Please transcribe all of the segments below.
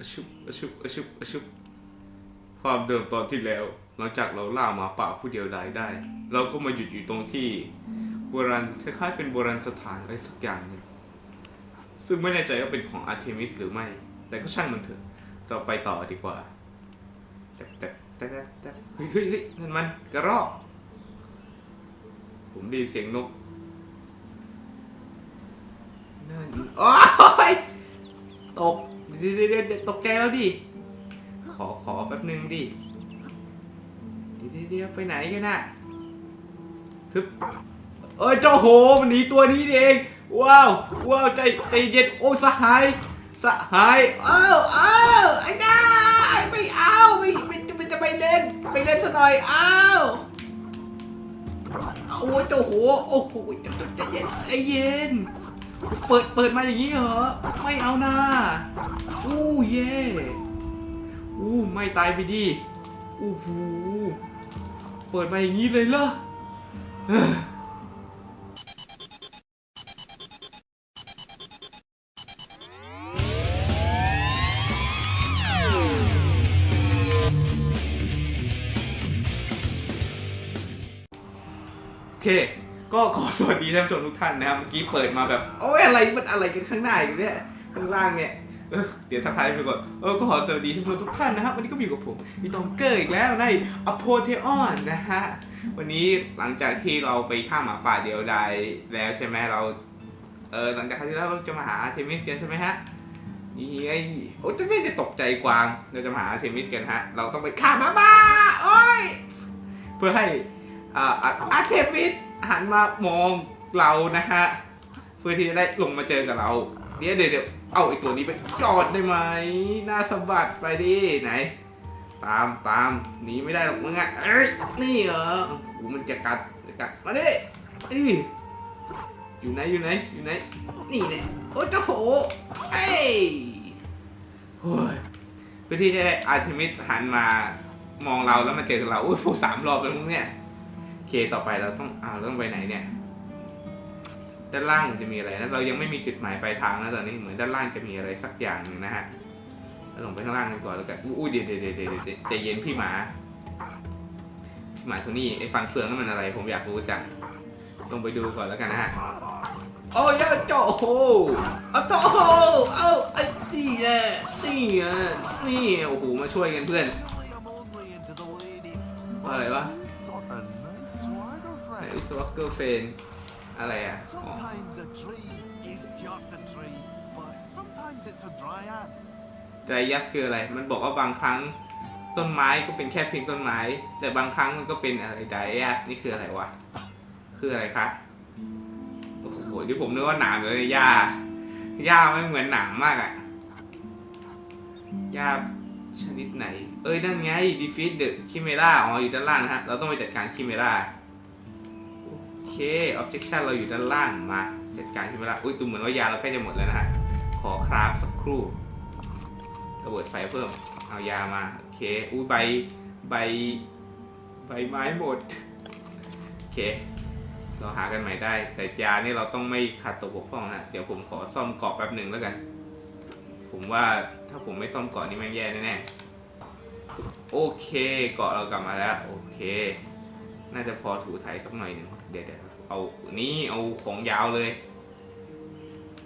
อชุบอชุบอชุบอชุบความเดิมตอนที่แล้ว หลังจากเราล่าหมาป่าผู้เดียวดายได้ เราก็มาหยุดอยู่ตรงที่โบราณคล้ายๆ เป็นโบราณสถานอะไรสักอย่างนึงซึ่งไม่แน่ใจว่าเป็นของอาร์เทมิสหรือไม่ แต่ก็ช่างมันเถอะ เราไปต่อดีกว่า แต่แต่แต่แต่แต่เฮ้ยเฮ้ยเฮ้ยนั่นมันกระรอก ผมได้ยินเสียงนกนั่นโอ้ยตก เดี๋ยวเดี๋ยวเดี๋ยวตกใจแล้วดิ ขอขอแป๊บนึงดิเดี๋ยวเดี๋ยวไปไหนกันน่ะฮึบเอ้ยเจ้าโหมันหนีตัวนี้เอง ว้าวว้าวใจใจเย็นโอ้สหายสหายเอ้าเอ้าไอ้น้าไม่เอาไม่ไม่จะไม่จะไปเล่นไปเล่นซะหน่อยเอ้าโอ้ยเจ้าโหโอ้โหใจเย็นใจเย็น เปิดเปิดมาอย่างนี้เหรอ ไม่เอานะอู้เย่อู้ไม่ตายไปดิอู้หูเปิดมาอย่างนี้เลยเหรอโอเค ก็ขอสวัสดีท่านผู้ชมทุกท่านนะครับเมื่อกี้เปิดมาแบบโอ้ยอะไรมันอะไรกันข้างหน้าอยู่เนี่ยข้างล่างเนี่ยเออเดี๋ยวทักทายไปก่อนเออก็ขอสวัสดีท่านผู้ชมทุกท่านนะครับวันนี้ก็มีอยู่กับผมมีตองเกอร์อีกแล้วในอโพเทออนนะฮะวันนี้หลังจากที่เราไปฆ่าหมาป่าเดียวดายแล้วใช่ไหมเราเออหลังจากครั้งที่แล้วเราจะมาหาเทมิสกันใช่ไหมฮะนี่ไอ้โอ้ยจะจะตกใจกวางเราจะมาหาเทมิสกันฮะเราต้องไปฆ่าหมาป่าโอ้ยเพื่อให้อ่าอาเทมิส หันมามองเรานะฮะ เพื่อที่จะได้ลงมาเจอกับเราเดี๋ยวเดี๋ยวเดี๋ยวเอาไอตัวนี้ไปจอดได้ไหมหน้าสะบัดไปดิไหน ตามตามหนีไม่ได้หรอกมึงอะเอ้ยนี่เหรออมันจะกัดจะกัดมาดิอีอยู่ไหนอยู่ไหนอยู่ไหน นี่เนี่ยโอ้เจ้าโหเอ้ยโอ้ยเพื่อที่จะได้อาร์เทมิสหันมามองเราแล้วมาเจอเราอุ้ยฟูสามรอบแล้วมึงเนี่ย เคต่อไปเราต้องอ้าเราต้องไปไหนเนี่ย ด้านล่างมันจะมีอะไรนะเรายังไม่มีจุดหมายปลายทางนะตอนนี้เหมือนด้านล่างจะมีอะไรสักอย่างหนึ่งนะฮะเราลงไปข้างล่างกันก่อนแล้วกันอุ้ยเดี๋ยวเดี๋ยวเดี๋ยวเดี๋ยวเยวใจเย็นพี่หมาพี่หมาตัวนี้ไอ้ฟันเฟืองนั่นมันอะไร ผมอยากรู้จังลงไปดูก่อนแล้วกันนะฮะโอ้ยเจ้าโหเอาเจ้โหเอาไอ้นี่แหละนี่อะนี่โอ้โหมาช่วยกันเพื่อนว่าอะไรวะ สวอเกอร์เฟนอะไรอะอ๋อ Sometimes a tree is just a tree, but sometimes it's a dryad. ไดยัสคืออะไร มันบอกว่าบางครั้งต้นไม้ก็เป็นแค่เพียงต้นไม้ แต่บางครั้งมันก็เป็นอะไรไดยัสนี่คืออะไรวะ คืออะไรคะ โอ้โหที่ผมนึกว่าหนามเลยหญ้าหญ้าไม่เหมือนหนามมากอะหญ้าชนิดไหน เอ้ยนั่นไง defeat the chimera อ๋ออยู่ด้านล่างนะฮะ เราต้องไปจัดการ chimera โอ เค objection เราอยู่ด้านล่างมาจัดการ chimera อุ้ยดูเหมือนว่ายาเราใกล้จะหมดแล้วนะฮะ ขอคราฟสักครู่ระเบิดไฟเพิ่ม เอายามาโอเคอุ้ยใบใบใบไม้หมดโอเค เราหากันใหม่ได้ แต่ยานี่เราต้องไม่ขาดตกบกพร่องนะเดี๋ยวผมขอซ่อมเกาะแป๊บหนึ่งแล้วกัน ผมว่าถ้าผมไม่ซ่อมเกาะนี่แม่งแย่แน่ๆโอเคเกาะเรากลับมาแล้ว โอเค น่าจะพอถูไถสักหน่อยหนึ่ง เดี๋ยวเดี๋ยวเอานี่เอาของยาวเลย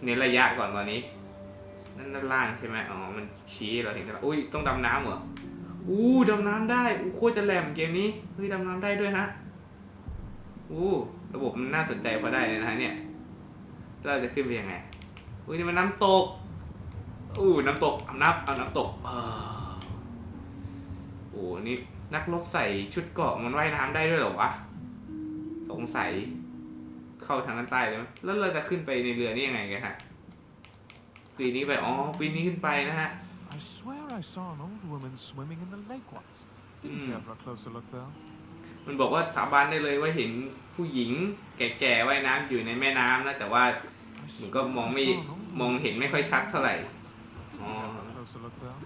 เน้นระยะก่อนตอนนี้ นั่นด้านล่างใช่ไหมอ๋อ มันชี้เราเห็นแล้วอุ้ยต้องดำน้ำเหรอ อู้ดำน้ำได้อู้โคตรจะแหลมเกมนี้ เฮ้ยดำน้ำได้ด้วยฮะ อู้ระบบมันน่าสนใจพอได้เลยนะฮะเนี่ย เราจะขึ้นไปยังไง อุ้ยนี่มันน้ำตก อู้น้ำตกเอาน้ำเอาน้ำตกอ่าโอ้นี่นักรบใส่ชุดเกาะมันว่ายน้ำได้ด้วยเหรอวะ งสัยเข้าทางด้านใต้เลยไหมแล้วเราจะขึ้นไปในเรือนี่ยังไงกันฮะปีนี้ไป อ๋อ ปีนี้ขึ้นไปนะฮะ I swear I saw an old woman swimming in the lake once. Didn't Hmm. care for a closer look though. มันบอกว่าสาบานได้เลยว่าเห็นผู้หญิงแก่ๆว่ายน้ำอยู่ในแม่น้ำนะแต่ว่า I มันก็ swear มอง I ไม่ saw an old มอง woman เห็นไม่ค่อยชัดเท่าไหร่ Didn't Oh. care for a closer look though.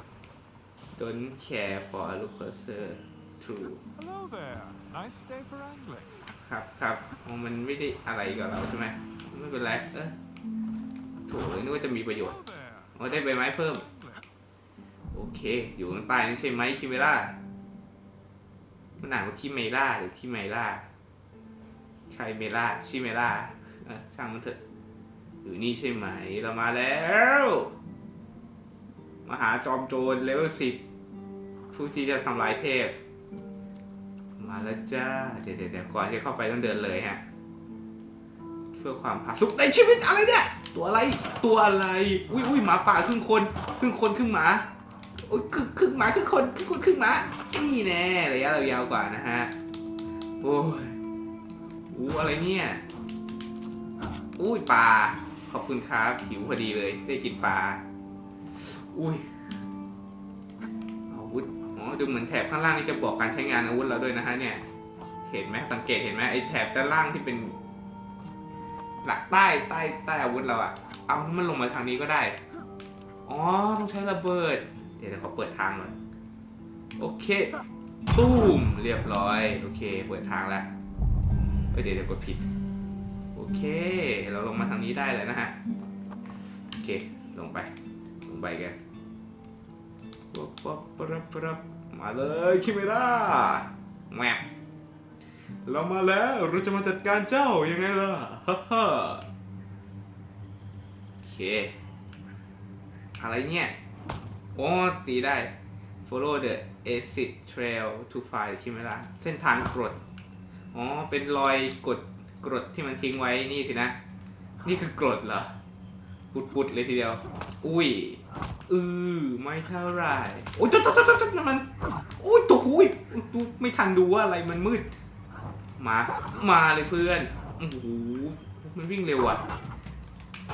don't care for a look closer to Hello there. Nice day for angling. ครับครับมันไม่ได้อะไรกับเราใช่ไหมไม่เป็นไรเออโถนึกว่าจะมีประโยชน์ Hello there. อ๋อได้ใบไม้เพิ่ม Angling. เค อยู่ข้างใต้นั่นใช่ไหมคิเมล่ามันอ่านว่าคิเมล่าหรือคิเมล่าใครเมล่าชิเมล่าช่างมันเถอะอยู่นี่ใช่ไหมเรามาแล้วมาหาจอมโจรเลเวลสิบผู้ที่จะทำลายเทพ มาแล้วจ้าเดี๋ยวเดี๋ยวเดี๋ยวก่อนจะเข้าไปต้องเดินเลยฮะ เพื่อความผาสุกในชีวิตอะไรเนี่ย ตัวอะไร ตัวอะไร อุ้ยอุ้ยหมาป่าครึ่งคน ครึ่งคนครึ่งหมาอุ้ยครึ่งครึ่งหมาครึ่งคนครึ่งคนครึ่งหมานี่แน่ระยะเรายาวกว่านะฮะ โอ้ยอู้อะไรเนี่ย อุ้ยปลา ขอบคุณครับ หิวพอดีเลย ได้กินปลา อุ้ย ดูเหมือนแถบข้างล่างนี่จะบอกการใช้งานอาวุธเราด้วยนะฮะเนี่ย เห็นไหมสังเกตเห็นไหมไอ้แถบด้านล่างที่เป็น หลักใต้ใต้ใต้อาวุธเราอะเอามันลงมาทางนี้ก็ได้ อ๋อต้องใช้ระเบิด เดี๋ยวเดี๋ยวขาเปิดทางก่อนโอเค ตูมเรียบร้อย โอเค เปิดทางแล้วเอ้ยเดี๋ยวเดี๋ยวกดผิด โอเค เราลงมาทางนี้ได้เลยนะฮะ โอเค ลงไป ลงไปกัน ปั๊บปั๊บปั๊บมาเลยคิเมร่าแมปเรามาแล้วเราจะมาจัดการเจ้ายังไงล่ะฮ่าฮ่าโอเค อะไรเนี่ยโอ้ตีได้ follow the exit trail to find คิเมร่าเส้นทางกรด อ๋อ เป็นรอยกดกรดที่มันทิ้งไว้นี่สินะ นี่คือกรดเหรอ ปุดๆเลยทีเดียว อุ้ย เออไม่เท่าไหรโอ้ยจ๊ดจ๊ดจ๊ดจ๊ดนั่นมันโอ้ยตัวหุยดูไม่ทันดูว่าอะไรมันมืด มา มาเลยเพื่อนโอ้โหมันวิ่งเร็วอะ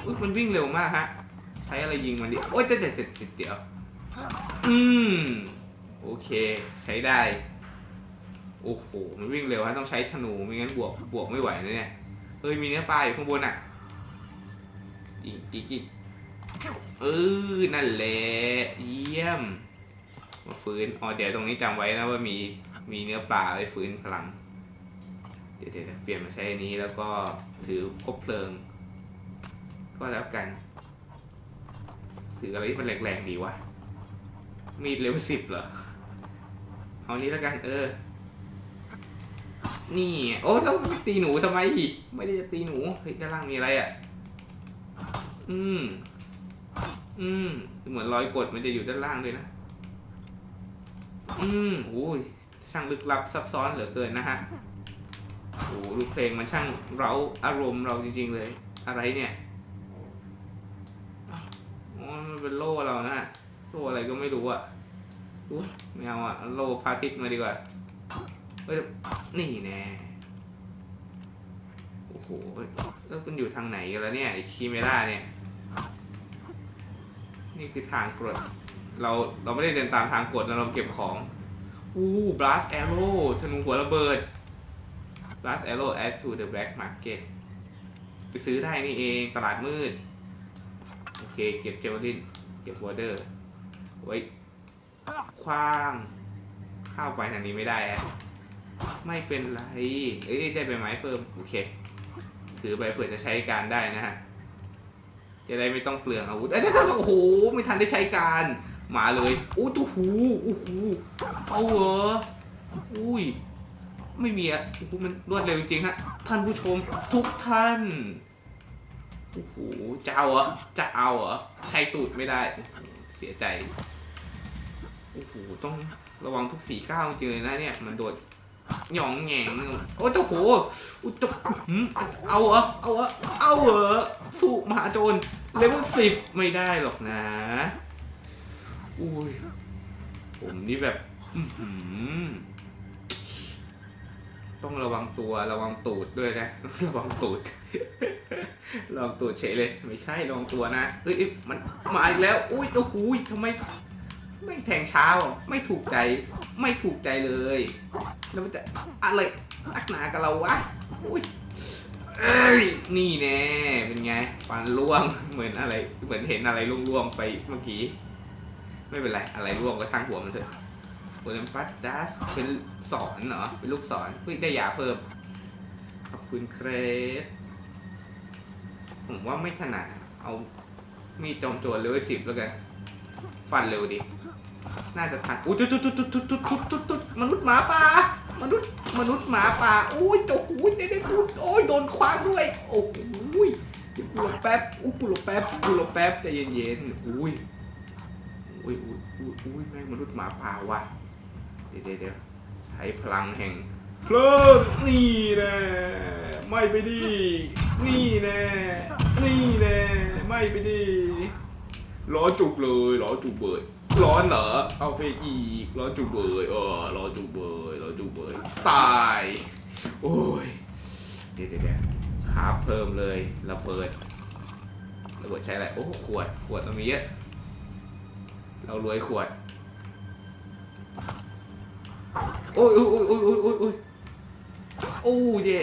อุ๊ยมันวิ่งเร็วมากฮะ ใช้อะไรยิงมันดิโอ้ยเดี๋ยวเดี๋ยวเดี๋ยวเดี๋ยวอืมโอเค ใช้ได้ โอ้โหมันวิ่งเร็วฮะต้องใช้ธนูไม่งั้นบวกบวกไม่ไหวนะเนี่ยเฮ้ยมีเนื้อปลาอยู่ข้างบนอะอีกอีกอีก เออนั่นแหละเยี่ยม มาฟื้นอ๋อเดี๋ยวตรงนี้จำไว้นะว่ามีมีเนื้อปลาไว้ฟื้นพลัง เดี๋ยวเดี๋ยวเปลี่ยนมาใช้อันนี้แล้วก็ถือคบเพลิง ก็แล้วกัน ถืออะไรที่มันแรงๆดีวะ มีดเลเวลสิบเหรอ เอานี้แล้วกันเออ นี่ โอ้แล้วไม่ตีหนูทำไม ไม่ได้จะตีหนู เฮ้ยด้านล่างมีอะไรอะ อืม อืมเหมือนรอยกดมันจะอยู่ด้านล่างด้วยนะ อืมโอ้ยช่างลึกลับซับซ้อนเหลือเกินนะฮะโอ้ลูเพลงมันช่างเร้าอารมณ์เราจริงๆเลย อะไรเนี่ยอ๋อมันเป็นโล่เรานะโล่อะไรก็ไม่รู้อะอุ๊ยไม่เอาอะโล่พาทิตมาดีกว่าเฮ้ยนี่แน่โอ้โหแล้วมันอยู่ทางไหนกันแล้วเนี่ยไอคีเมล่าเนี่ย นี่คือทางกรด เราเราไม่ได้เดินตามทางกรดนะเราเก็บของอู้ blast arrow ธนูหัวระเบิด blast arrow add to the black market ไปซื้อได้นี่เองตลาดมืด โอเค เก็บเจลลินเก็บวอเดอร์ไว้คว้างข้าวไปทางนี้ไม่ได้ฮะไม่เป็นไร เอ้ยได้ใบไม้เพิ่ม โอเค ถือไปเผื่อจะใช้การได้นะฮะ จะได้ไม่ต้องเปลืองอาวุธเอ้ยเดี๋ยวๆโอ้โหไม่ทันได้ใช้การมาเลยอู้ตู้หูอู้หูเอาเหรออุ้ยไม่มีอะโอ้โหมันรวดเร็วจริงฮะท่านผู้ชมทุกท่านโอ้โหจะเอาเหรอจะเอาเหรอใช้ตูดไม่ได้เสียใจโอ้โหต้องระวังทุกฝีก้าวจริงเลยนะเนี่ยมันโดด หยองแหงโอ้เจ้าโหอุ้เจ้าเอาเหรอเอาเหรอเอาเหรอสู้มหาโจรเลเวลสิบไม่ได้หรอกนะอุ้ยผมนี่แบบต้องระวังตัวระวังตูดด้วยนะ ระวังตูดระวังตูดเฉยเลย ไม่ใช่ระวังตัวนะเอ้ยมันมาอีกแล้ว อุ้ยโอ้โหทำไม ไม่แทงเช้า ไม่ถูกใจ ไม่ถูกใจเลย แล้วมันจะอะไรนักหนากับเราวะ อุ้ยเอ้ยนี่แน่เป็นไง ฟันร่วง เหมือนอะไร เหมือนเห็นอะไรร่วงๆไปเมื่อกี้ ไม่เป็นไร อะไรร่วงก็ช่างหัวมันเถอะโอลิมปัสดัสเป็นสอนเหรอ เป็นลูกศรเฮ้ยได้ยาเพิ่ม ขอบคุณเครสผมว่าไม่ถนัด เอามีดจอมโจรเลเวลสิบแล้วกัน ฟันเร็วดิ น่าจะทันอุ้ยจุดจุดจุดจุดจุดจุดจุดจุดจุดมนุษย์หมาป่ามนุษย์มนุษย์หมาป่าอุ้ยเจ้าหูยเด็ดเด็ดกูโอ้ยโดนคว้างด้วยโอ้โหยเดี๋ยวกูหลบแป๊บอุ้ยกูหลบแป๊บกูหลบแป๊บใจเย็นๆอุ้ยอุ้ยอุ้ยอุ้ยอุ้ยแม่งมนุษย์หมาป่าว่ะเดี๋ยวเดี๋ยวใช้พลังแห่งเพลิงนี่แน่ไม่ไปดินี่แน่นี่แน่ไม่ไปดิร้อจุกเลยร้อจุกเบย ร้อนเหรอ เอาไปอีก ร้อนจุเบย เออ ร้อนจุเบย ร้อนจุเบย ตาย โอ้ยเดี๋ยวเดี๋ยวเดี๋ยวขาเพิ่มเลยระเบิดระเบิดใช้อะไร โอ้ ขวด ขวดเรามีเยอะ เรารวยขวด โอ้ยโอ้ยโอ้ยโอ้ยโอ้ยโอ้ยโอ้ยเย่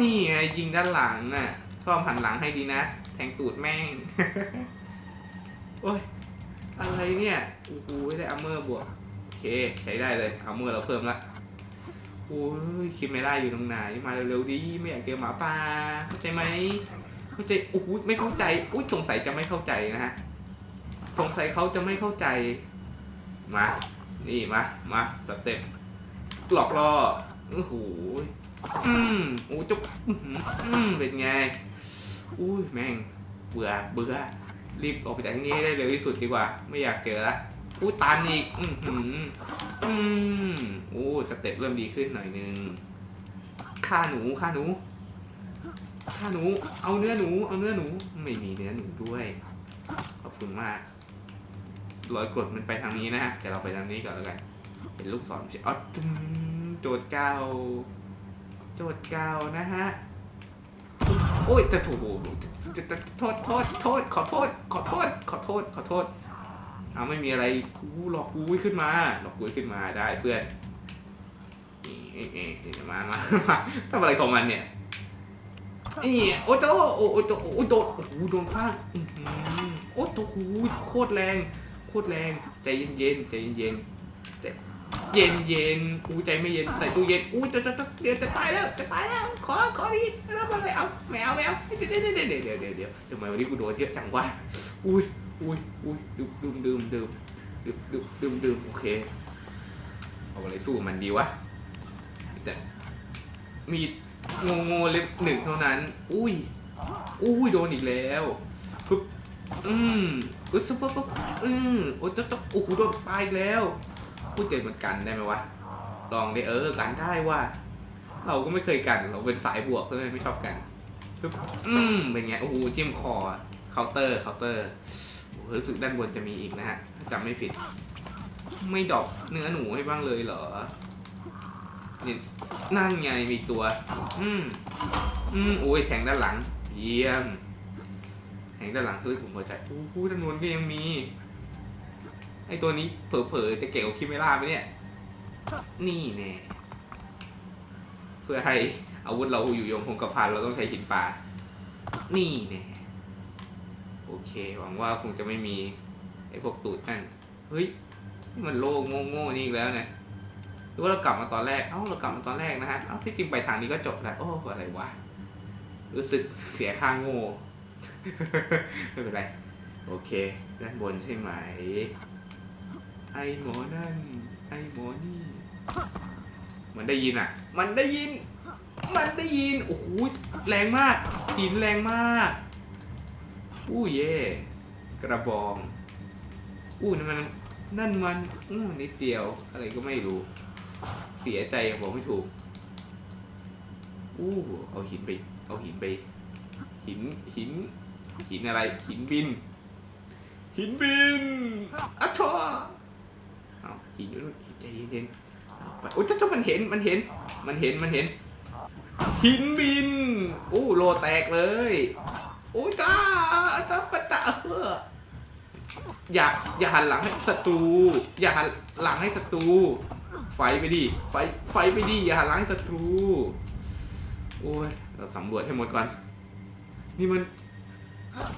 นี่ไงยิงด้านหลังน่ะชอบหันหลังให้ดีนะ แทงตูดแม่ง โอ้ย อะไรเนี่ยโอ้โหได้อัมเมอร์บวกโอเคใช้ได้เลยอัมเมอร์เราเพิ่มละโอ้ยคิดไม่ได้อยู่ตรงไหนมาเร็วๆดีไม่อยากเจอหมาป่าเข้าใจไหมเข้าใจโอ้โหไม่เข้าใจอุ้ยสงสัยจะไม่เข้าใจนะฮะสงสัยเขาจะไม่เข้าใจมานี่มามาสเต็ปหลอกล่อโอ้โหอืมโอ้จุ๊บอื้อหืออืมเป็นไงอุ้ยแม่งเบื่อเบื่อ รีบออกไปจากที่นี่ให้ได้เร็วที่สุดดีกว่า ไม่อยากเจอละอู้ตามอีก อือหืออืมโอ้สเต็ปเริ่มดีขึ้นหน่อยนึงฆ่าหนูฆ่าหนูฆ่าหนู เอาเนื้อหนู เอาเนื้อหนู ไม่มีเนื้อหนูด้วย ขอบคุณมากรอยกดมันไปทางนี้นะฮะแต่เราไปทางนี้ก่อนแล้วกัน เป็นลูกศรอ๋อโจทย์เก้า โจทย์เก้านะฮะ โอ้ยจะถูก โทษโทษโทษขอโทษ ขอโทษ ขอโทษ ขอโทษเอาไม่มีอะไรกูหลอกกูขึ้นมา หลอกกูขึ้นมาได้เพื่อนนี่เอ๊ะเอ๊ะเดี๋ยวมามามาทำอะไรของมันเนี่ยนี่โอ้โตโอ้โตโอ้โตโอ้โหโดนคว้างโอ้โตโหโคตรแรง โคตรแรง ใจเย็นๆ ใจเย็นๆ เย็นเย็นกูใจไม่เย็นใส่ตู้เย็นอู้จะจะจะเดี๋ยวจะตายแล้วจะตายแล้วขอขอดีแล้วไม่เอาไม่เอาไม่เอาเดี๋ยวเดี๋ยวเดี๋ยวเดี๋ยวเดี๋ยวเดี๋ยวทำไมวันนี้กูโดนเยอะจังวะอุ้ยอุ้ยอุ้ยดื่มดื่มดื่มดื่มดื่มดื่มดื่มดื่มโอเคเอาอะไรสู้มันดีวะแต่มีงงงเล็บหนึ่งเท่านั้น อุ้ยอุ้ยโดนอีกแล้วปึ๊บอืมอึ๊บปึ๊บปึ๊บอือโอ้ยจ๊อกโอ้โหโดนปลาอีกแล้ว พูดเจ็บมันกันได้ไหมวะ ลองดิเออกันได้ว่ะเราก็ไม่เคยกัน เราเป็นสายบวกเลยไม่ชอบกันปึ๊บอืมเป็นไงโอ้โหจิ้มคอเคาน์เตอร์เคาน์เตอร์โอ้โหรู้สึกด้านบนจะมีอีกนะฮะถ้าจำไม่ผิด ไม่ดอกเนื้อหนูให้บ้างเลยเหรอนี่นั่นไงมีตัว อืมอืมโอ้ยแทงด้านหลัง เยี่ยมแทงด้านหลังทะลุถุงหัวใจโอ้โหด้านบนก็ยังมี ไอตัวนี้เผลอๆจะเก่งกว่าคิเมล่าไหมเนี่ย นี่แน่เพื่อให้อาวุธเราอยู่ยงคงกระพันเราต้องใช้หินป่า นี่แน่โอเค หวังว่าคงจะไม่มีไอพวกตูดนั่นเฮ้ยมันโลกโง่ๆนี่อีกแล้วนี่ยหรือว่าเรากลับมาตอนแรก เอ้าเรากลับมาตอนแรกนะฮะ เอ้าที่จริงไปทางนี้ก็จบแล้ว โอ้อะไรวะ รู้สึกเสียค่างโง่ ไม่เป็นไร โอเค ด้านบนใช่ไหม ไอหมอนั่น ไอหมอนี่ มันได้ยินอะ มันได้ยิน มันได้ยิน โอ้โห แรงมาก หินแรงมาก อู้เย่กระบอง อู้นั่นมัน นั่นมัน อู้นิดเดียว อะไรก็ไม่รู้ เสียใจยังบอกไม่ถูก อู้ เอาหินไป เอาหินไป หิน หิน หินอะไร หินบิน หินบินอะชอ เอาหินอยู่นู่นใจเย็นๆเอาไปโอ้ยเจ้าเจ้ามันเห็นมันเห็น มันเห็นมันเห็น หินบินอู้โลแตกเลยโอ้ยจ้าจ้าปะตะเอออย่าอย่าหันหลังให้ศัตรู อย่าหันหลังให้ศัตรู ไฟไปดิไฟไฟไปดิอย่าหันหลังให้ศัตรู โอ้ยเราสำรวจให้หมดก่อน นี่มัน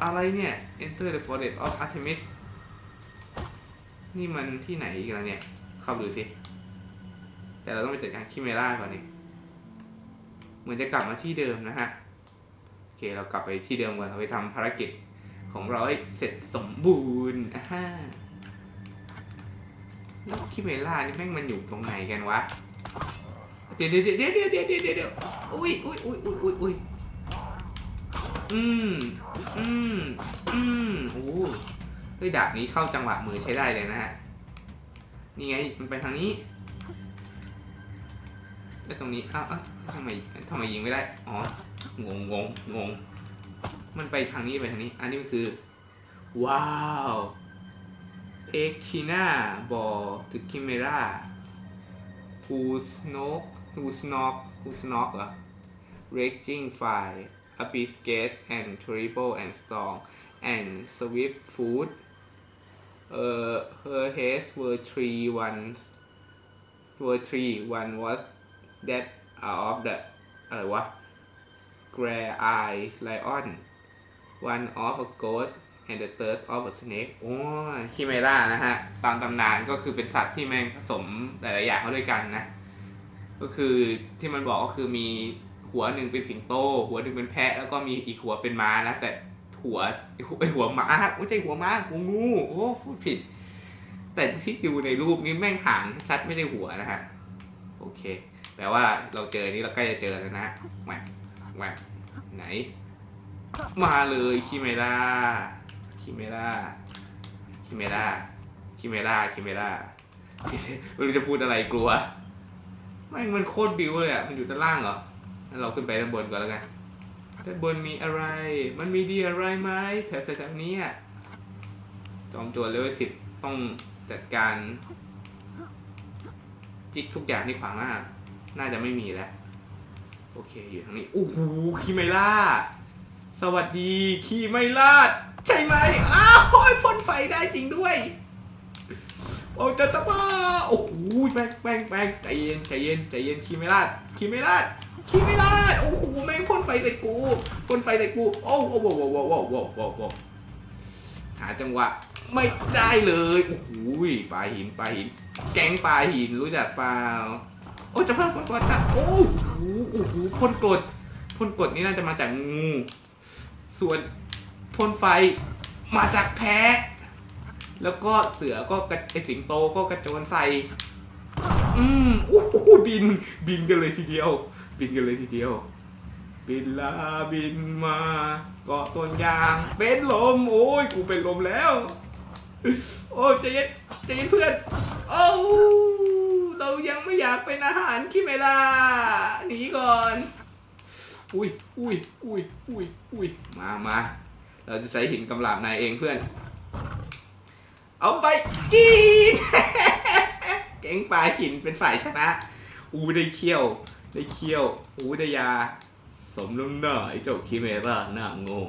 อะไรเนี่ย Enter the Forest of Artemis นี่มันที่ไหนอีกแล้วเนี่ย เข้าไปดูสิ แต่เราต้องไปจัดการคิเมร่าก่อนนี่เหมือนจะกลับมาที่เดิมนะฮะ โอเค เรากลับไปที่เดิมก่อน เราไปทำภารกิจของเราให้เสร็จสมบูรณ์อ่าแล้วคิเมล่านี่แม่งมันอยู่ตรงไหนกันวะ เดี๋ยวเดี๋ยวเดี๋ยวเดี๋ยวเดี๋ยวเดี๋ยวเดี๋ยวอุ้ยอุ้ยอุ้ยอุ้ยอุ้ยอุ้ยอืมอืมอืมโอ้ ฮ้ยดาบนี้เข้าจังหวะมือใช้ได้เลยนะฮะ นี่ไงมันไปทางนี้ แล้วตรงนี้ อ้าวอ้าทำไมทำไมยิงไม่ได้ อ๋อ งงงงงง มันไปทางนี้ไปทางนี้ อันนี้มันคือ ว้าวเอ็กคิน่าบอตึกคิเมราฮูสโนกฮูสโนกฮูสโนกเหรอ raging fire abyss gate and terrible and strong and swift food เอ่อ her heads were three ones were three one was that out of the อะไรวะ grey eyes lion one of a ghost and the third of a snake โอ้คิเมรานะฮะ ตามตำนานก็คือเป็นสัตว์ที่แม่งผสมหลายๆอย่างเข้าด้วยกันนะ ก็คือที่มันบอกก็คือมีหัวหนึ่งเป็นสิงโต หัวหนึ่งเป็นแพะ แล้วก็มีอีกหัวเป็นม้านะ แต่ หัวไอหัวม้าไม่ใช่หัวม้าหัวงูโอ้พูดผิด แต่ที่ดูในรูปนี้แม่งหางชัดไม่ได้หัวนะฮะโอเคแปลว่าเราเจอนี้เราใกล้จะเจอแล้วนะแหวกแหวกไหน มาเลยคิเมราคิเมราคิเมราคิเมราคิเมราไม่รู้จะพูดอะไรกลัวไม่มันโคตรบิวเลยอะมันอยู่ด้านล่างเหรอเราขึ้นไปด้านบนก่อนแล้วกัน ด้านบนมีอะไร มันมีดีอะไรไหมแถวแถวนี้อะจอมโจรเลเวลสิบต้องจัดการ จิกทุกอย่างที่ขวางหน้า น่าจะไม่มีแล้ว โอเคอยู่ทางนี้โอ้โหคีไมล่า สวัสดีคีไมล่าใช่ไหมอ้าวพ่นไฟได้จริงด้วยโอ้จะจะบ้าโอ้โหแม่งแม่งแม่งใจเย็นใจเย็นใจเย็นคีไมล่าคีไมล่า คีไม่ลาดโอ้โหแม่งพ่นไฟใส่กูพ่นไฟใส่กูโอ้โหโว้โว้โว้โว้โว้โว้โว้หาจังหวะไม่ได้เลยโอ้โหปลาหินปลาหิน แก๊งปลาหินรู้จักเปล่าโอ้จะพังปะปะตะโอ้โหโอ้โหพ่นกรดพ่นกรดนี่น่าจะมาจากงูส่วนพ่นไฟมาจากแพะแล้วก็เสือก็กไอสิงโตก็กระโจนใส่ อืมโอ้โหบินบินกันเลยทีเดียว บินกันเลยทีเดียว บินลาบินมาเกาะต้นยางเป็นลมโอ้ยกูเป็นลมแล้ว โอ้ยใจเย็นใจเย็นเพื่อนโอ้เรายังไม่อยากเป็นอาหารคิเมลาหนีก่อนอุ้ยอุ้ยอุ้ยอุ้ยอุ้ยมามาเราจะใช้หินกำลาบนายเองเพื่อน เอาไปกินแก๊งปลาหินเป็นฝ่ายชนะ อูได้เคี้ยว ได้เคี้ยวอูได้ยา สมน้ำหน้าไอ้เจ้าคิเมร่าหน้าโง่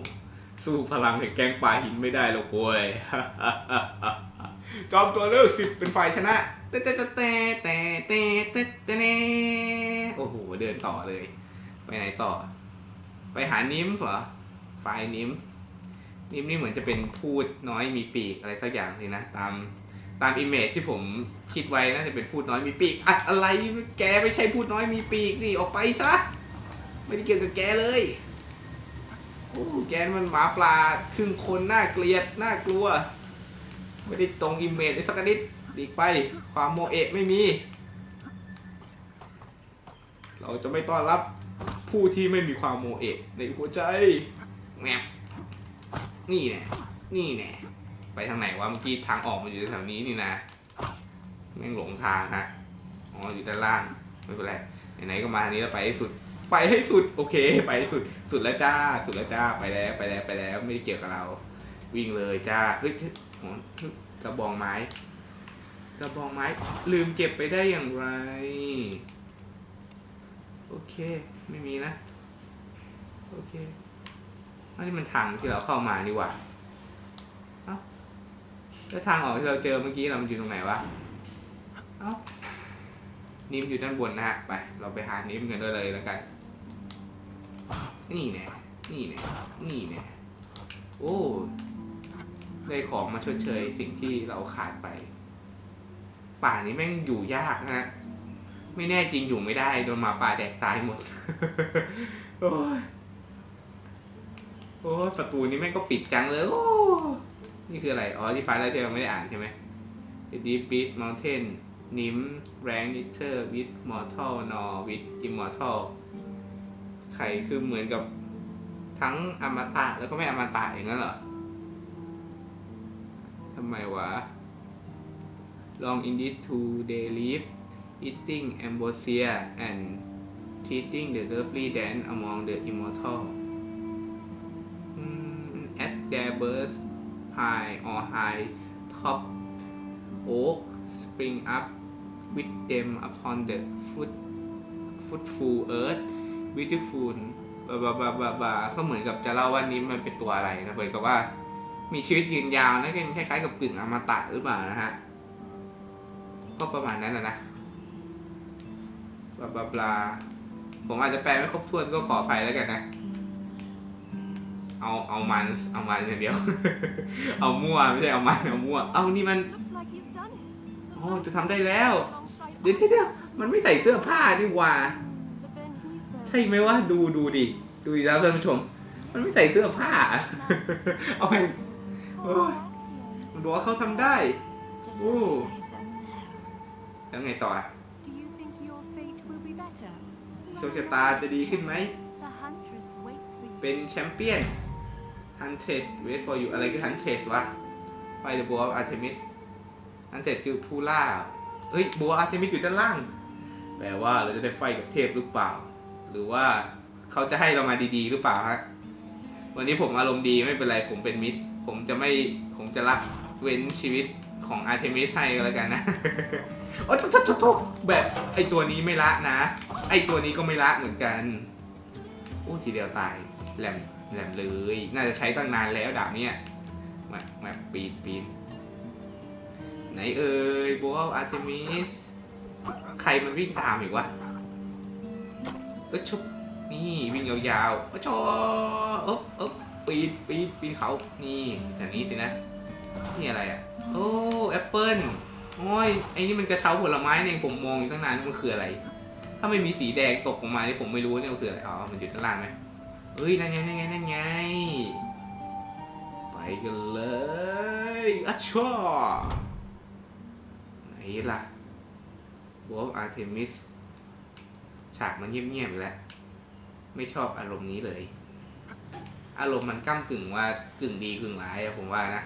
สู้พลังแห่งแกงปลาหินไม่ได้หรอกโว้ยจอมตัวเลือกสิบเป็นฝ่ายชนะเต้เตเตเตเตเตเตเตโอ้โห เดินต่อเลย ไปไหนต่อ ไปหานิมฟ์เหรอไฟล์นิมฟ์นิมนี่เหมือนจะเป็นพูดน้อยมีปีกอะไรสักอย่างสินะ ตาม ตามอิมเมจที่ผมคิดไว้น่าจะเป็นพูดน้อยมีปีกอะอะไรแกไม่ใช่พูดน้อยมีปีกนี่ออกไปซะ ไม่ได้เกี่ยวกับแกเลยโอ้แกมันหมาปลาครึ่งคนน่าเกลียดน่ากลัว ไม่ได้ตรงอิมเมจเลยสักนิดดีกไป ความโมเอะไม่มี เราจะไม่ต้อนรับผู้ที่ไม่มีความโมเอะในหัวใจแงบนี่แน่นี่แน่ ไปทางไหนวะเมื่อกี้ทางออกมันอยู่แถวนี้นี่นะแม่งหลงทางฮะอ๋ออยู่ด้านล่างไม่เป็นไรไหนๆก็มาทางนี้แล้วไปให้สุด ไปให้สุดโอเค ไปให้สุดสุดแล้วจ้า สุดแล้วจ้าไปแล้วไปแล้วไปแล้วไม่ได้เกี่ยวกับเรา วิ่งเลยจ้าเฮ้ยอ๋อกระบองไม้กระบองไม้ลืมเก็บไปได้อย่างไร โอเค ไม่มีนะ โอเคอันนี้มันทางที่เราเข้ามานี่หว่าเอ้า แล้วทางออกที่เราเจอเมื่อกี้เรามันอยู่ตรงไหนวะ เอ้า นิมอยู่ด้านบนนะฮะ ไป เราไปหานิมกันด้วยเลยแล้วกัน นี่แน่นี่แน่นี่แน่โอ้ ได้ของมาชดเชยสิ่งที่เราขาดไป ป่านี้แม่งอยู่ยากนะฮะ ไม่แน่จริงอยู่ไม่ได้โดนหมาป่าแดกตายหมด โอ้ยโอ้ประตูนี้แม่งก็ปิดจังเลย โอ้ นี่คืออะไร อ๋อ ที่ไฟ้าแล้วที่เราไม่ได้อ่านใช่ไหม The Deep Beast Mountain นิม Rank Neither with Mortal nor with Immortal ใครคือเหมือนกับทั้งอมตะแล้วก็ไม่อมตะอย่างนั้นเหรอทำไมวะ Long in this two day live eating ambrosia and treating the lovely dance among the immortal at their birth high or high top oak spring up with them upon the foot fruitful earth beautiful บาบาบาบาบาก็เหมือนกับจะเล่าว่านี้มันเป็นตัวอะไรนะเหมือนกับว่า มีชีวิตยืนยาวนะก็คล้ายๆกับกึ่งอมตะหรือเปล่านะฮะ ก็ประมาณนั้นนะนะบาบาบาผมอาจจะแปลไม่ครบถ้วนก็ขออภัยแล้วกันนะ เอาเอามันเอามันอย่างเดียว เอามั่วไม่ใช่เอามันเอามั่ว เอานี่มัน Looks like he's done it. โอ้จะทำได้แล้ว Alongside เดี๋ยวเดี๋ยวเดี๋ยวมันไม่ใส่เสื้อผ้านี่หว่า But then he fell ใช่ไหมวะดูดูดิดูดิครับท่านผู้ชม มันไม่ใส่เสื้อผ้า เอาไป Oh, Oh. Actium. มันบอกว่าเขาทำได้ Denies Ooh. his own heralds. แล้วไงต่ออะ Do you think your fate will be better? โชคชะตาจะดีขึ้นไหม The huntress waits for you. เป็นแชมเปี้ยน Huntress wait for you อะไรคือ Huntress วะ Fight the Bow of Artemis Huntress คือผู้ล่า เฮ้ย Bow of Artemis อยู่ด้านล่าง แปลว่าเราจะได้ไฟกับเทพหรือเปล่า หรือว่าเขาจะให้เรามาดีๆ หรือเปล่าฮะ วันนี้ผมอารมณ์ดีไม่เป็นไรผมเป็นมิตร ผมจะไม่ ผมจะละเว้นชีวิตของอาร์เทมิสให้ก็แล้วกันนะ โอ้โทษโทษโทษแบบไอตัวนี้ไม่ละนะ ไอตัวนี้ก็ไม่ละเหมือนกันโอ้ทีเดียวตายแหลม แหลมเลย น่าจะใช้ตั้งนานแล้วดาบเนี้ยมามาปีนปีนไหนเอ่ยโบว์อาร์เทมิส ใครมันวิ่งตามอีกวะก็ชุบนี่วิ่งยาวๆก็ชอเอ๊บเอ๊บปีนปีนปีนเขานี่จากนี้สินะ นี่อะไรอะ โอ้แอปเปิลโอ้ยไอ้นี่มันกระเช้าผลไม้เนี่ยผมมองอยู่ตั้งนานมันคืออะไร ถ้าไม่มีสีแดงตกออกมาเนี่ผมไม่รู้เนี่ยมันคืออะไร อ๋อ มันอยู่ด้านล่างไหม เอ้ย นั่นไง นั่นไง นั่นไง ไปกันเลยอะช่อไหนล่ะวอลอาร์เทมิส ฉากมันเงียบๆอีกแล้ว ไม่ชอบอารมณ์นี้เลย อารมณ์มันก้ากึ่งว่ากึ่งดีกึ่งร้ายอะผมว่านะ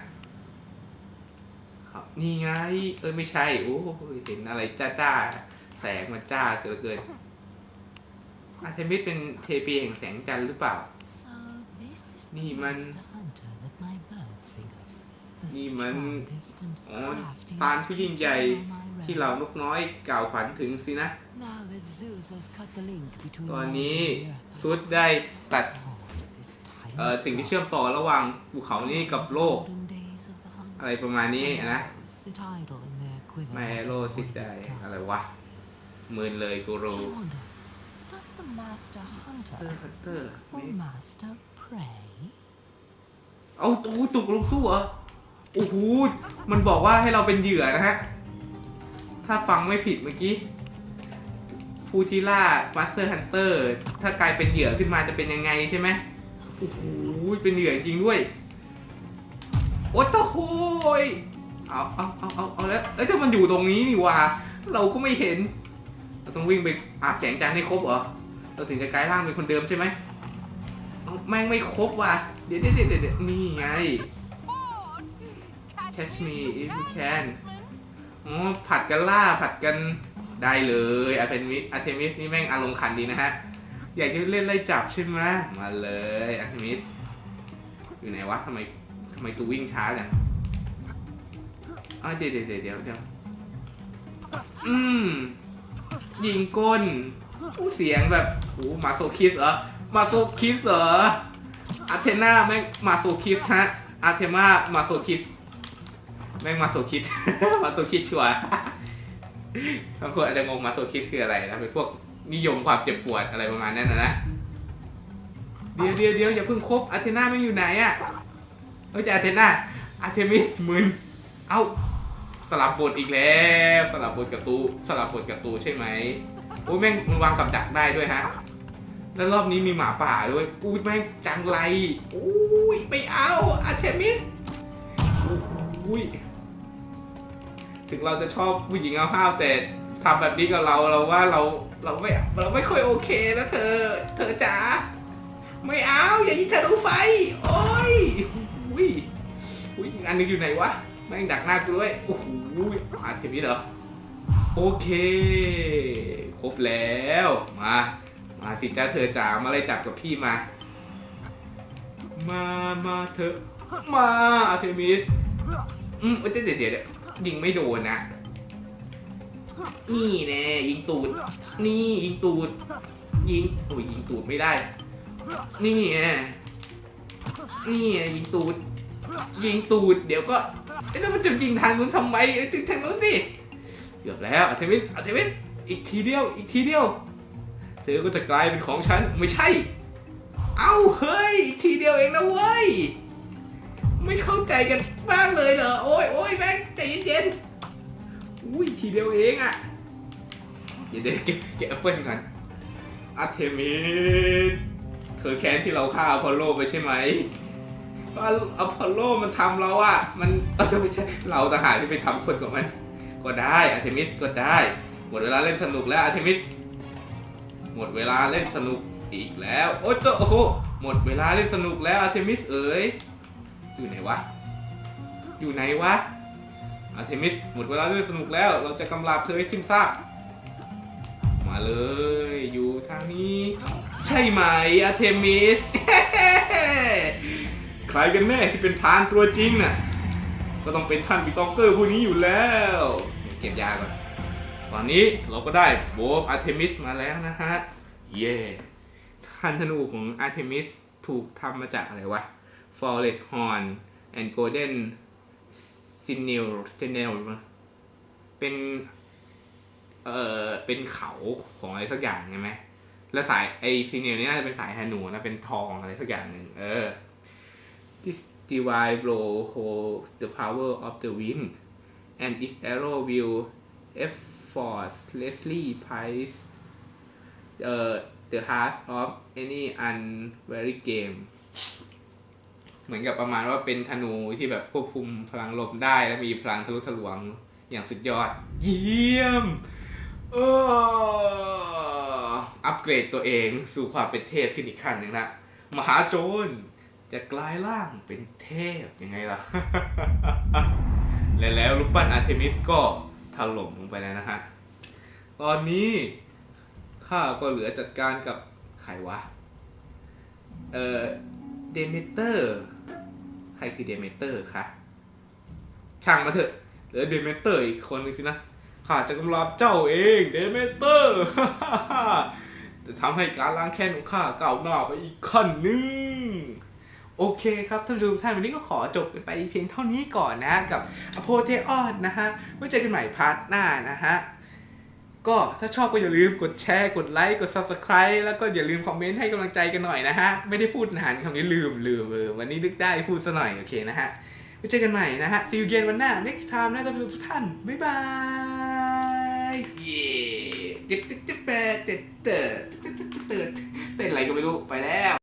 ครับ นี่ไง เออไม่ใช่ โอ้เห็นอะไรจ้าๆ แสงมันจ้าเสียเหลือเกิน อาร์เทมิสเป็นเทปีแห่งแสงจันทร์หรือเปล่า So this is the Ni man- master hunter that my bird singeth, the Ni man- strongest and อ๋อ craftiest ปานผู้ยิ่งใหญ่ creature on my ที่ realm. เหล่านกน้อยกล่าวขวัญถึงสินะ Now that Zeus has cut the link between ตอน my นี้ and the earth, ซุดได้ตัด oh, this tiny เอ่อสิ่งที่เชื่อมต่อระหว่างภูเขานี้กับโลก golden days of the hunt. อะไรประมาณนี้ My นะ arrows sit idle in their quiver แม like โล a สิได้ wounded dove. อะไรวะมืนเลยกูรู I wonder, does the master เตอ hunter ร์คัตเตอร์ or master prey? เอาโอ้ตุกลงสู้เหรอโอ้โหมันบอกว่าให้เราเป็นเหยื่อนะฮะ ถ้าฟังไม่ผิดเมื่อกี้ ผู้ที่ล่ามาสเตอร์ฮันเตอร์ ถ้ากลายเป็นเหยื่อขึ้นมาจะเป็นยังไงใช่ไหมโอ้โหเป็นเหยื่อจริงด้วย โอ้ตะโหยเอาเอาเอาเอาเอาแล้ว เอ้ยถ้ามันอยู่ตรงนี้นี่หว่า เราก็ไม่เห็น เราต้องวิ่งไปอาบแสงจันทร์ให้ครบเหรอ เราถึงจะกลายร่างเป็นคนเดิมใช่ไหมแม่งไม่ครบว่ะ เดี๋ยวเดี๋ยวเดี๋ยวเดี๋ยวนี่ไง Catch me if you can อ๋อผัดกันล่าผัดกันได้เลยอาเทมิสอาเทมิสนี่แม่งอารมณ์ขันดีนะฮะ อยากจะเล่นไล่จับใช่ไหมมาเลยอาเทมิสอยู่ไหนวะทำไมทำไมตูวิ่งช้าจังอ๋อเดี๋ยวเดี๋ยวเดี๋ยวเดี๋ยวเดี๋ยวอืม ยิงก้นอู้เสียงแบบโอ้มาโซคิสเหรอมาโซคิสเหรออาเทนาแม่งมาโซคิสฮะอาเทมามาโซคิสแม่งมาโซคิดมาโซคิดชัวบางคนอาจจะงงมาโซคิดคืออะไรนะเป็นพวกนิยมความเจ็บปวดอะไรประมาณนั้นนะนะเดี๋ยวเดี๋ยวเดี๋ยวอย่าเพิ่งครบอาเทนาไม่อยู่ไหนอะเฮ้ยจะอาเทนาอาเทมิสมึนเอ้า สลับบทอีกแล้วสลับบทกับตูสลับบทกับตูใช่ไหมโอ้ยแม่งมันวางกับดักได้ด้วยฮะ แล้วรอบนี้มีหมาป่าด้วยอุ้ยแม่งจังไรอุ้ยไม่เอาอาเทมิสอุ้ยถึงเราจะชอบผู้หญิงเอาห้าวแต่ทำแบบนี้กับเราเราว่าเราเราไม่เราไม่ค่อยโอเคนะเธอ เธอจ๋าไม่เอา อย่ายิงธนูไฟ โอ้ยอุ้ยอุ้ยอันนึงอยู่ไหนวะ แม่งดักหน้ากูด้วยโอ้โหอาเทมิสเหรอ โอเค ครบแล้ว มา มาสิจ้าเธอจ๋ามาเลยจับกับพี่มา มามาเถอะมาอาเทมิส อืมเอ้ยเดี๋ยวเดี๋ยวเดี๋ยวยิงไม่โดนนะ นี่แน่ยิงตูด นี่ยิงตูด ยิง โอ้ยยิงตูดไม่ได้ นี่ไงนี่ยิงตูด ยิงตูด เดี๋ยวก็ แล้วมันจะยิงทางนู้นทำไมเอ้ยถึงทางนู้นสิเกือบแล้วอาเทมิสอาเทมิสอีกทีเดียวอีกทีเดียว เธอก็จะกลายเป็นของฉันไม่ใช่ เอ้าเฮ้ยอีกทีเดียวเองนะเว้ยไม่เข้าใจกันบ้างเลยเหรอโอ้ยโอ้ยแม่งใจเย็นๆอุ้ยทีเดียวเองอะเดี๋ยวเดี๋ยวเก็บเก็บแอปเปิลก่อนอาเทมิสเธอแค้นที่เราฆ่าพอลโลไปใช่ไหม ก็อพอลโลมันทำเราอะมันเอาจะไม่ใช่เราต่างหากที่ไปทำคนของมัน ก็ได้อาร์เทมิสก็ได้ หมดเวลาเล่นสนุกแล้วอาร์เทมิสหมดเวลาเล่นสนุกอีกแล้ว โอ้ยโอ้โหหมดเวลาเล่นสนุกแล้วอาร์เทมิสเอ๋ยอยู่ไหนวะ อยู่ไหนวะอาร์เทมิสหมดเวลาเล่นสนุกแล้ว เราจะกำราบเธอให้สิ้นซากมาเลยอยู่ทางนี้ ใช่ไหมอาร์เทมิส ใครกันแน่ที่เป็นพานตัวจริงน่ะ ก็ต้องเป็นท่านปิตองเกอร์ผู้นี้อยู่แล้ว เก็บยาก่อน ตอนนี้เราก็ได้โบมอาร์เทมิสมาแล้วนะฮะ เย่ท่านธนูของอาร์เทมิสถูกทำมาจากอะไรวะ Forest Horn and Golden Sinew Sinew เป็น เอ่อ เป็นเขาของอะไรสักอย่างใช่ไหม แล้วสายไอซีเนียนี่น่าจะเป็นสายธนูนะ เป็นทองอะไรสักอย่างหนึ่งเออ This divine blow holds the power of the wind and its arrow will effortlessly pierce the the heart of any unwary game เหมือนกับประมาณว่าเป็นธนูที่แบบควบคุมพลังลมได้และมีพลังทะลุทะลวงอย่างสุดยอด เยี่ยมเอออัปเกรดตัวเองสู่ความเป็นเทพขึ้นอีกขั้นหนึ่งนะมหาโจร จะกลายร่างเป็นเทพยังไงล่ะ และแล้วรูปปั้นอาร์เทมิสก็ถล่มลงไปแล้วนะฮะ ตอนนี้ข้าก็เหลือจัดการกับใครวะ เอ่อ เดเมเตอร์ ใครคือเดเมเตอร์คะช่างมาเถอะ เหลือเดเมเตอร์อีกคนนึงสินะข้าจะกำราบเจ้าเองเดเมเตอร์ จะทำให้การล้างแค้นของข้าก้าวหน้าไปอีกขั้นหนึ่ง โอเคครับท่านผู้ชมท่านวันนี้ก็ขอจบกันไปเพียงเท่านี้ก่อนนะกับอโพเทออนนะฮะไว้เจอกันใหม่พาร์ทหน้านะฮะก็ถ้าชอบก็อย่าลืมกดแชร์กดไลค์กด subscribe แล้วก็อย่าลืมคอมเมนต์ให้กำลังใจกันหน่อยนะฮะ ไม่ได้พูดนานคำนี้ลืมลืมลืมวันนี้นึกได้พูดซะหน่อยโอเคนะฮะไว้เจอกันใหม่นะฮะ see you again วันหน้า next time นะท่านผู้ชมทุกท่าน บ๊ายบายเย้เจ็ดเจ็ดเจ็ดแปดเจ็ดเตอร์เต้นอะไรก็ไม่รู้ไปแล้ว